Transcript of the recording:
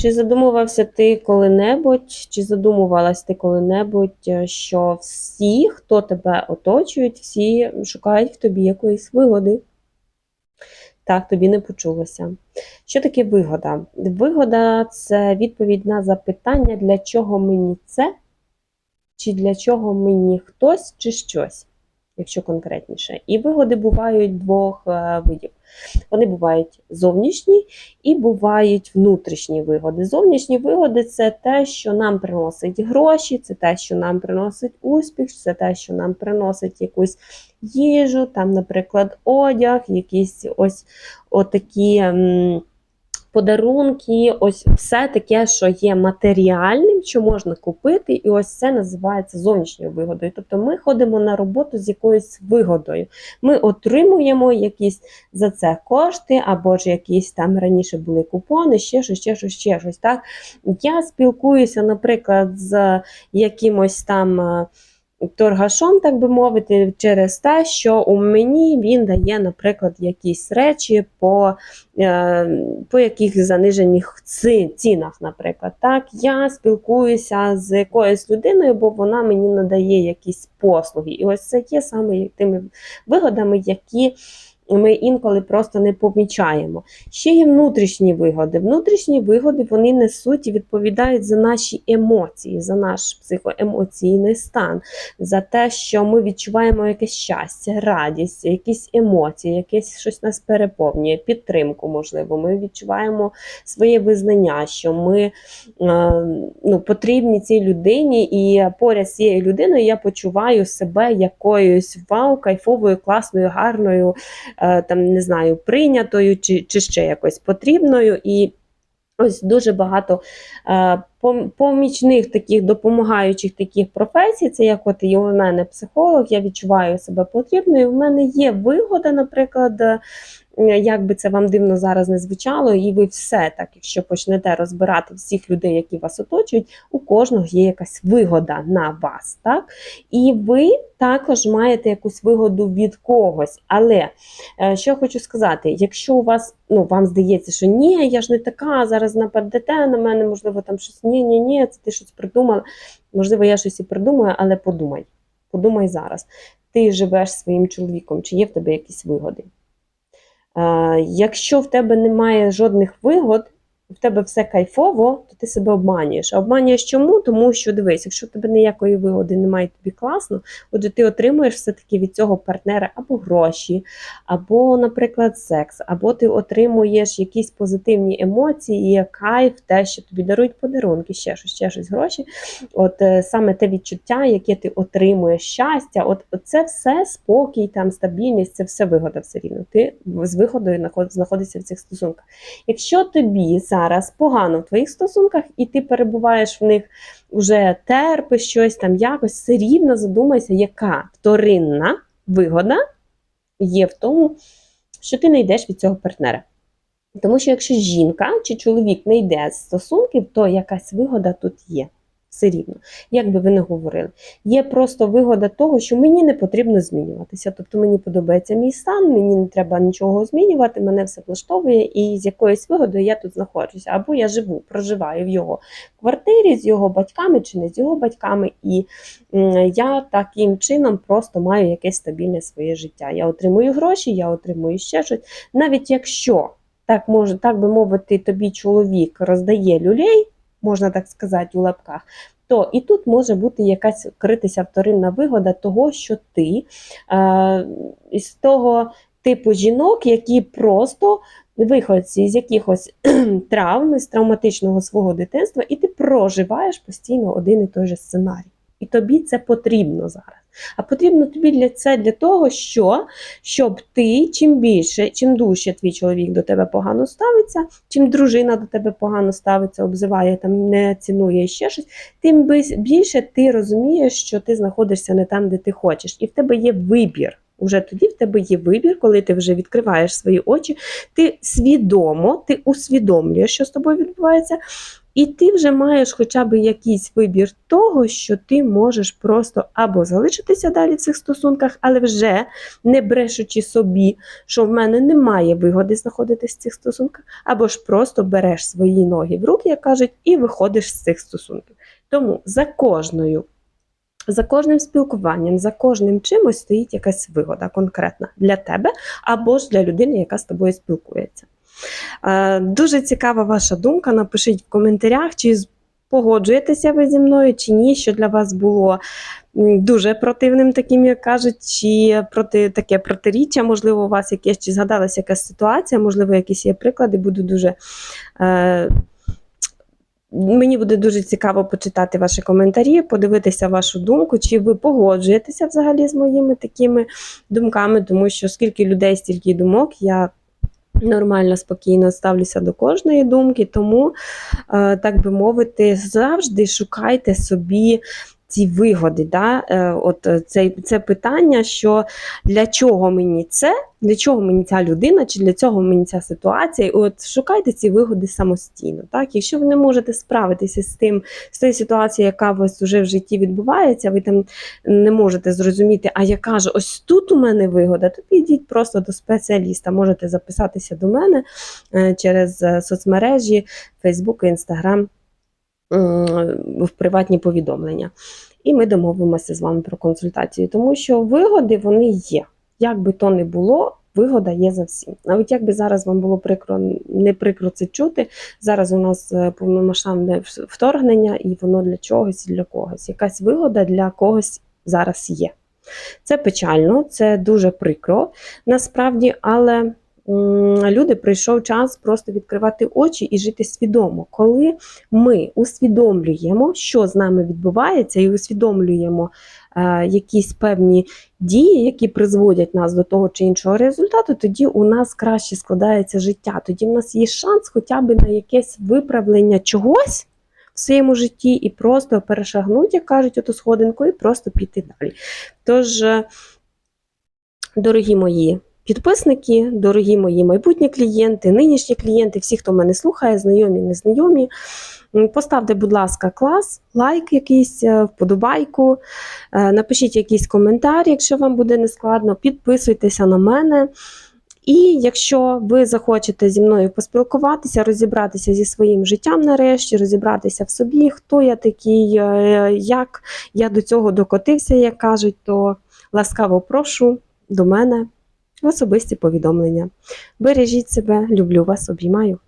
Чи задумувався ти коли-небудь, чи задумувалась ти коли-небудь, е, що всі, хто тебе оточують, всі шукають в тобі якоїсь вигоди? Так, тобі не почулося. Що таке вигода? Вигода це відповідь на запитання, для чого мені це, чи для чого мені хтось чи щось, якщо конкретніше. І вигоди бувають двох е, видів. Вони бувають зовнішні і бувають внутрішні вигоди. Зовнішні вигоди це те, що нам приносить гроші, це те, що нам приносить успіх, це те, що нам приносить якусь їжу, там, наприклад, одяг, якісь ось отакі. Подарунки, ось все таке, що є матеріальним, що можна купити, і ось це називається зовнішньою вигодою. Тобто ми ходимо на роботу з якоюсь вигодою. Ми отримуємо якісь за це кошти, або ж якісь там раніше були купони, ще щось, ще щось, ще щось. Так? Я спілкуюся, наприклад, з якимось там. Торгашом, так би мовити, через те, що у мені він дає, наприклад, якісь речі по е, по яких занижених цінах, наприклад. Так, я спілкуюся з якоюсь людиною, бо вона мені надає якісь послуги. І ось це є саме тими вигодами, які ми інколи просто не помічаємо. Ще є внутрішні вигоди. Внутрішні вигоди вони несуть і відповідають за наші емоції, за наш психоемоційний стан, за те, що ми відчуваємо якесь щастя, радість, якісь емоції, якесь щось нас переповнює, підтримку, можливо. Ми відчуваємо своє визнання, що ми е, ну, потрібні цій людині, і поряд з цією людиною я почуваю себе якоюсь вау, кайфовою, класною, гарною, там не знаю, прийнятою чи, чи ще якось потрібною. І ось дуже багато е, помічних таких допомагаючих таких професій. Це як от і у мене психолог, я відчуваю себе потрібною. У мене є вигода, наприклад. е, Як би це вам дивно зараз не звучало, і ви все так, якщо почнете розбирати всіх людей, які вас оточують, у кожного є якась вигода на вас, так? І ви також маєте якусь вигоду від когось. Але е, що хочу сказати, якщо у вас, ну вам здається, що ні, я ж не така, зараз нападете на мене, можливо, там щось ні, ні, ні, це ти щось придумала. Можливо, я щось і придумаю, але подумай. Подумай зараз. Ти живеш своїм чоловіком, чи є в тебе якісь вигоди? Е, Якщо в тебе немає жодних вигод, в тебе все кайфово, то ти себе обманюєш. А обманюєш чому? Тому що дивись, якщо в тебе ніякої вигоди немає, тобі класно, отже, ти отримуєш все-таки від цього партнера або гроші, або, наприклад, секс, або ти отримуєш якісь позитивні емоції, кайф, те, що тобі дарують подарунки, ще щось, ще щось гроші. От е, саме те відчуття, яке ти отримуєш, щастя, от це все спокій, там стабільність, це все вигода все рівно. Ти з вигодою знаходишся в цих стосунках. Якщо тобі зараз погано в твоїх стосунках, і ти перебуваєш в них вже терпи, щось там якось, все рівно задумайся, яка вторинна вигода є в тому, що ти не йдеш від цього партнера. Тому що якщо жінка чи чоловік не йде з стосунків, то якась вигода тут є. Все рівно, як би ви не говорили. Є просто вигода того, що мені не потрібно змінюватися. Тобто мені подобається мій стан, мені не треба нічого змінювати, мене все влаштовує, і з якоюсь вигодою я тут знаходжуся. Або я живу, проживаю в його квартирі з його батьками чи не з його батьками, і я таким чином просто маю якесь стабільне своє життя. Я отримую гроші, я отримую ще щось. Навіть якщо так може, так би мовити, тобі чоловік роздає люлей, можна так сказати, у лапках. То і тут може бути якась критися вторинна вигода того, що ти е, з того типу жінок, які просто виходці з якихось травм, з травматичного свого дитинства, і ти проживаєш постійно один і той же сценарій. І тобі це потрібно зараз. А потрібно тобі для це для того, що, щоб ти чим більше, чим дужче твій чоловік до тебе погано ставиться, чим дружина до тебе погано ставиться, обзиває, там не цінує ще щось, тим більше ти розумієш, що ти знаходишся не там, де ти хочеш, і в тебе є вибір. Уже тоді в тебе є вибір, коли ти вже відкриваєш свої очі, ти свідомо, ти усвідомлюєш, що з тобою відбувається, І ти вже маєш хоча б якийсь вибір того, що ти можеш просто або залишитися далі в цих стосунках, але вже не брешучи собі, що в мене немає вигоди знаходитись в цих стосунках, або ж просто береш свої ноги в руки, як кажуть, і виходиш з цих стосунків. Тому за кожною. За кожним спілкуванням, за кожним чимось стоїть якась вигода конкретна для тебе або ж для людини, яка з тобою спілкується. Е, Дуже цікава ваша думка. Напишіть в коментарях, чи погоджуєтеся ви зі мною, чи ні, що для вас було дуже противним, таким, як кажуть, чи проти таке протиріччя, можливо, у вас якесь, чи згадалася якась ситуація, можливо, якісь є приклади. Буду дуже. Е, Мені буде дуже цікаво почитати ваші коментарі, подивитися вашу думку, чи ви погоджуєтеся взагалі з моїми такими думками, тому що скільки людей, стільки думок, я нормально, спокійно ставлюся до кожної думки, тому, е, так би мовити, завжди шукайте собі. Ці вигоди, да? е, от е, це, це питання, що для чого мені це, для чого мені ця людина, чи для цього мені ця ситуація. І От шукайте ці вигоди самостійно. Так? Якщо ви не можете справитися з тим, з тою ситуацією, яка у вас вже в житті відбувається, ви там не можете зрозуміти, а яка ж ось тут у мене вигода, то підіть просто до спеціаліста. Можете записатися до мене е, через соцмережі, Facebook, Instagram в приватні повідомлення. І ми домовимося з вами про консультацію, тому що вигоди вони є. Як би то не було, вигода є за всім. Навіть якби зараз вам було прикро, не прикро це чути, зараз у нас е, повномасштабне вторгнення, і воно для чогось і для когось. Якась вигода для когось зараз є. Це печально, це дуже прикро насправді, але люди прийшов час просто відкривати очі і жити свідомо. Коли ми усвідомлюємо, що з нами відбувається, і усвідомлюємо е, якісь певні дії, які призводять нас до того чи іншого результату, тоді у нас краще складається життя. Тоді в нас є шанс хоча б на якесь виправлення чогось. В своєму житті і просто перешагнути, як кажуть, оту сходинку, і просто піти далі. Тож, е, дорогі мої підписники, дорогі мої майбутні клієнти, нинішні клієнти, всі, хто мене слухає, знайомі, незнайомі. Поставте, будь ласка, клас, лайк якийсь, е, вподобайку, е, напишіть якийсь коментар, якщо вам буде нескладно, підписуйтеся на мене. І якщо ви захочете зі мною поспілкуватися, розібратися зі своїм життям нарешті, розібратися в собі, хто я такий, е, як я до цього докотився, як кажуть, то ласкаво прошу до мене особисті повідомлення. Бережіть себе, люблю вас, обіймаю.